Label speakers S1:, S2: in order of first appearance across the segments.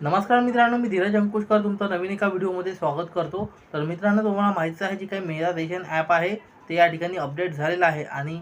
S1: नमस्कार मित्रांनो मी धीरज अंकुशकर तुमचं नवीन एका व्हिडिओमध्ये स्वागत करतो. तर मित्रांनो तुम्हाला माहितीच आहे जी काही मेरा रेशन ॲप आहे ते या ठिकाणी अपडेट झालेलं आहे आणि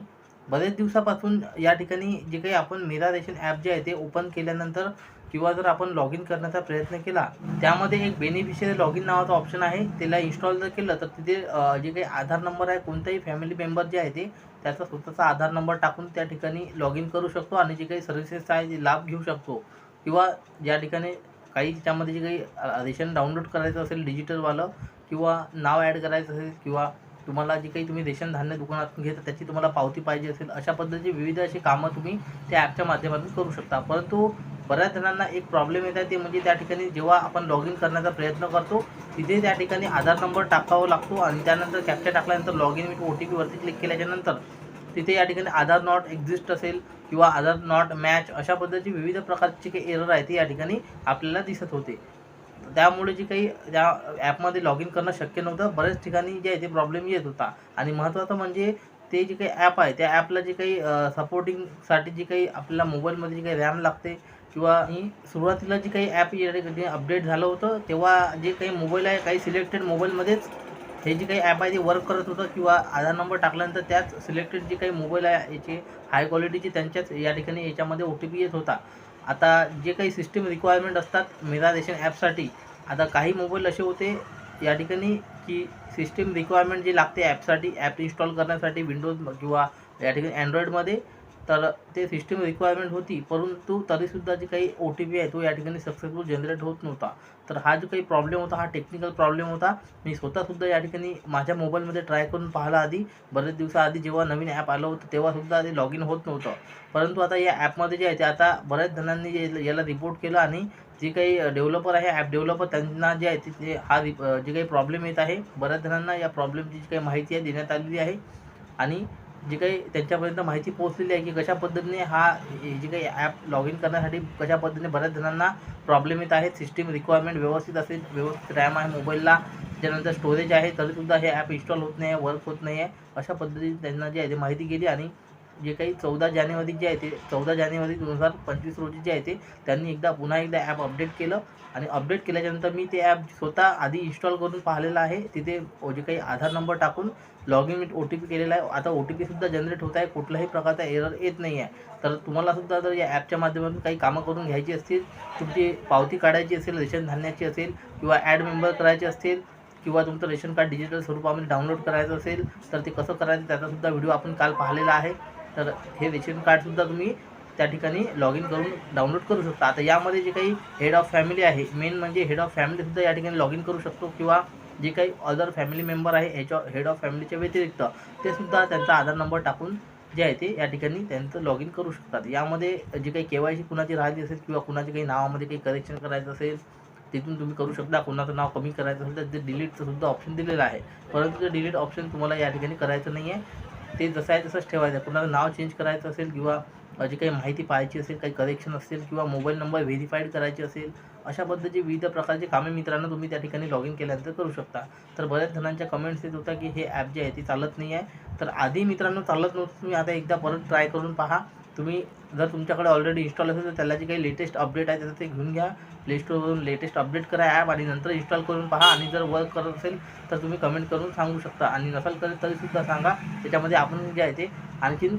S1: बरेच दिवसापासून या ठिकाणी जे काही आपण मेरा रेशन ॲप जे आहे ते ओपन केल्यानंतर किंवा जर आपण लॉग इन करण्याचा प्रयत्न केला त्यामध्ये एक बेनिफिशियरी लॉग इन नावाचा ऑप्शन आहे त्याला इन्स्टॉल जर केलं तर तिथे जे काही आधार नंबर आहे कोणताही फॅमिली मेंबर जे आहे ते त्याचा स्वतःचा आधार नंबर टाकून त्या ठिकाणी लॉग इन करू शकतो आणि जे काही सर्व्हिसेस आहे ते लाभ घेऊ शकतो. किंवा ज्या ठिकाणी काही त्याच्यामध्ये जे काही रेशन डाउनलोड करायचं असेल डिजिटलवालं किंवा नाव ॲड करायचं असेल किंवा तुम्हाला जे काही तुम्ही रेशन धान्य दुकानातून घेता त्याची तुम्हाला पावती पाहिजे असेल अशा पद्धतीचे विविध असे कामं तुम्ही त्या ॲपच्या माध्यमातून करू शकता. परंतु बऱ्याच जणांना एक प्रॉब्लेम येत आहे ते म्हणजे त्या ठिकाणी जेव्हा आपण लॉग इन करण्याचा प्रयत्न करतो तिथे त्या ठिकाणी आधार नंबर टाकावा लागतो आणि त्यानंतर कॅप्चा टाकल्यानंतर log in with O T पीवरती click केल्याच्यानंतर तिथे या ठिकाणी आधार नॉट एक्झिस्ट असेल किंवा आधार नॉट मॅच अशा पद्धतीची विविध प्रकारची काही एरर आहे ती या ठिकाणी आपल्याला दिसत होते. त्यामुळे जी काही त्या ॲपमध्ये लॉग इन करणं शक्य नव्हतं. बऱ्याच ठिकाणी जे आहे ते प्रॉब्लेम येत होता. आणि महत्त्वाचं म्हणजे ते जे काही ॲप आहे त्या ॲपला जे काही सपोर्टिंगसाठी जी काही आपल्याला मोबाईलमध्ये जी काही रॅम लागते किंवा ही सुरुवातीला जी काही ॲप या ठिकाणी अपडेट झालं होतं तेव्हा जे काही मोबाईल आहे काही सिलेक्टेड मोबाईलमध्येच हे जे काही ॲप आहे ते वर्क करत होतं किंवा आधार नंबर टाकल्यानंतर त्याच सिलेक्टेड जे काही मोबाईल आहे याचे हाय क्वालिटीचे त्यांच्याच या ठिकाणी याच्यामध्ये ओ टी पी येत होता. आता जे काही सिस्टीम रिक्वायरमेंट असतात मेरा ॲपसाठी आता काही मोबाईल असे होते या ठिकाणी की सिस्टीम रिक्वायरमेंट जी लागते ॲपसाठी ॲप इन्स्टॉल करण्यासाठी विंडोज किंवा या ठिकाणी अँड्रॉईडमध्ये तर ते सिस्टीम रिक्वायरमेंट होती परंतु तरीसुद्धा जे काही ओ टी पी आहे तो या ठिकाणी सक्सेसफुल जनरेट होत नव्हता. तर हा जो काही प्रॉब्लेम होता हा टेक्निकल प्रॉब्लेम होता मी स्वतःसुद्धा या ठिकाणी माझ्या मोबाईलमध्ये ट्राय करून पाहिला आधी. बरेच दिवसाआधी जेव्हा नवीन ॲप आलं होतं तेव्हासुद्धा ते लॉग इन होत नव्हतं. परंतु आता या ॲपमध्ये जे आहे ते आता बऱ्याच जणांनी जे याला रिपोर्ट केलं आणि जे काही डेव्हलपर आहे ॲप डेव्हलपर त्यांना जे आहे ते- हा जे काही प्रॉब्लेम येत आहे बऱ्याच जणांना या प्रॉब्लेमची जी काही माहिती आहे देण्यात आलेली आहे. आणि जी काही त्यांच्यापर्यंत माहिती पोहोचलेली आहे की कशा पद्धतीने हा जे काही ॲप लॉग इन करण्यासाठी कशा पद्धतीने बऱ्याच जणांना प्रॉब्लेम येत आहेत सिस्टीम रिक्वायरमेंट व्यवस्थित असेल व्यवस्थित रॅम आहे मोबाईलला त्यानंतर स्टोरेज आहे तरीसुद्धा हे ॲप इन्स्टॉल होत नाही आहे वर्क होत नाही आहे. अशा पद्धतीने त्यांना जे आहे माहिती गेली आणि जे काही चौदा जानेवारी जे आहे ते चौदा जानेवारी दोन हजार पंचवीस रोजी जे आहे ते त्यांनी एकदा पुन्हा एकदा ॲप अपडेट केलं. आणि अपडेट केल्याच्यानंतर मी ते ॲप स्वतः आधी इन्स्टॉल करून पाहिलेलं आहे. तिथे जे काही आधार नंबर टाकून log in O T P केलेला आहे. आता ओ टी पीसुद्धा जनरेट होत आहे. कुठल्याही प्रकारचा एरर येत नाही आहे तर तुम्हालासुद्धा जर या ॲपच्या माध्यमातून काही कामं करून घ्यायची असतील तुमची पावती काढायची असेल रेशन धान्याची असेल किंवा ॲड मेंबर करायचे असतील किंवा तुमचं रेशन कार्ड डिजिटल स्वरूपामध्ये डाउनलोड करायचं असेल तर ते कसं करायचं त्याचासुद्धा व्हिडिओ आपण काल पाहिलेला आहे. तर हे रेशन कार्डसुद्धा तुम्ही त्या ठिकाणी लॉग इन करून डाउनलोड करू शकता. आता यामध्ये जे काही हेड ऑफ फॅमिली आहे मेन म्हणजे हेड ऑफ फॅमिलीसुद्धा या ठिकाणी लॉग इन करू शकतो किंवा जे काही अदर फॅमिली मेंबर आहे ह्याच्या हेड ऑफ फॅमिलीच्या व्यतिरिक्त ते सुद्धा त्यांचा आधार नंबर टाकून जे आहे ते या ठिकाणी त्यांचं लॉग इन करू शकतात. यामध्ये जे काही के वाय सी कुणाची राहिली असेल किंवा कुणाच्या काही नावामध्ये काही करेक्शन करायचं असेल तिथून तुम्ही करू शकता. कोणाचं नाव कमी करायचं असेल तर ते डिलीटचं सुद्धा ऑप्शन दिलेलं आहे. परंतु ते डिलीट ऑप्शन तुम्हाला या ठिकाणी करायचं नाही आहे ते जसं आहे तसंच ठेवायचं. आहे नाव चेंज करायचं असेल किंवा जी काही माहिती पाहायची असेल काही करेक्शन असेल किंवा मोबाईल नंबर व्हेरीफाईड करायची असेल अशा पद्धतीची विविध प्रकारची कामे मित्रांनो तुम्ही त्या ठिकाणी लॉग इन केल्यानंतर करू शकता. तर बऱ्याच जणांच्या कमेंट्स येत होत्या की हे ॲप जे आहे ते चालत नाही आहे तर आधी मित्रांनो चालत नव्हतं. तुम्ही आता एकदा परत ट्राय करून पहा. तुम्ही जर तुमच्याकडे ऑलरेडी इन्स्टॉल असेल तर त्याला जे काही लेटेस्ट अपडेट आहे त्याचं ते घेऊन घ्या. प्ले स्टोरवरून लेटेस्ट अपडेट करा ॲप आणि नंतर इन्स्टॉल करून पहा आणि जर वर्क करत असेल तर तुम्ही कमेंट करून सांगू शकता. आणि नसाल करत तरीसुद्धा सांगा. त्याच्यामध्ये आपण जे आहे ते आणखीन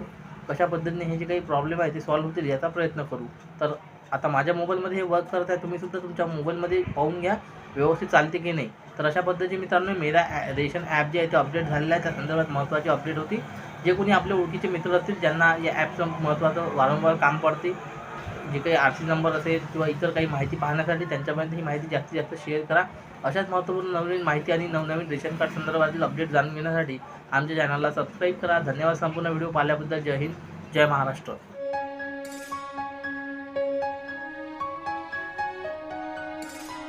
S1: कशा पद्धतीने हे जे काही प्रॉब्लेम आहे ते सॉल्व्ह होतील याचा प्रयत्न करू. तर आता माझ्या मोबाईलमध्ये हे वर्क करत आहे तुम्हीसुद्धा तुमच्या मोबाईलमध्ये पाहून घ्या व्यवस्थित चालते की नाही. तर अशा पद्धतीने मित्रांनो मेरा ॲ- रेशन ॲप जे आहे ते अपडेट झालेलं आहे. त्या संदर्भात महत्त्वाची अपडेट होती. जे कोणी आपले ओळखीचे मित्र असतील ज्यांना या ॲपचं महत्त्वाचं वारंवार काम पडते जे काही आर सी नंबर असेल किंवा इतर काही माहिती पाहण्यासाठी त्यांच्यापर्यंत ही माहिती जास्तीत जास्त शेअर करा. अशाच महत्त्वपूर्ण नवीन माहिती आणि नवनवीन रेशन कार्ड संदर्भातील अपडेट जाणून घेण्यासाठी आमच्या चॅनलला सबस्क्राईब करा. धन्यवाद संपूर्ण व्हिडिओ पाहिल्याबद्दल. जय हिंद. जय महाराष्ट्र.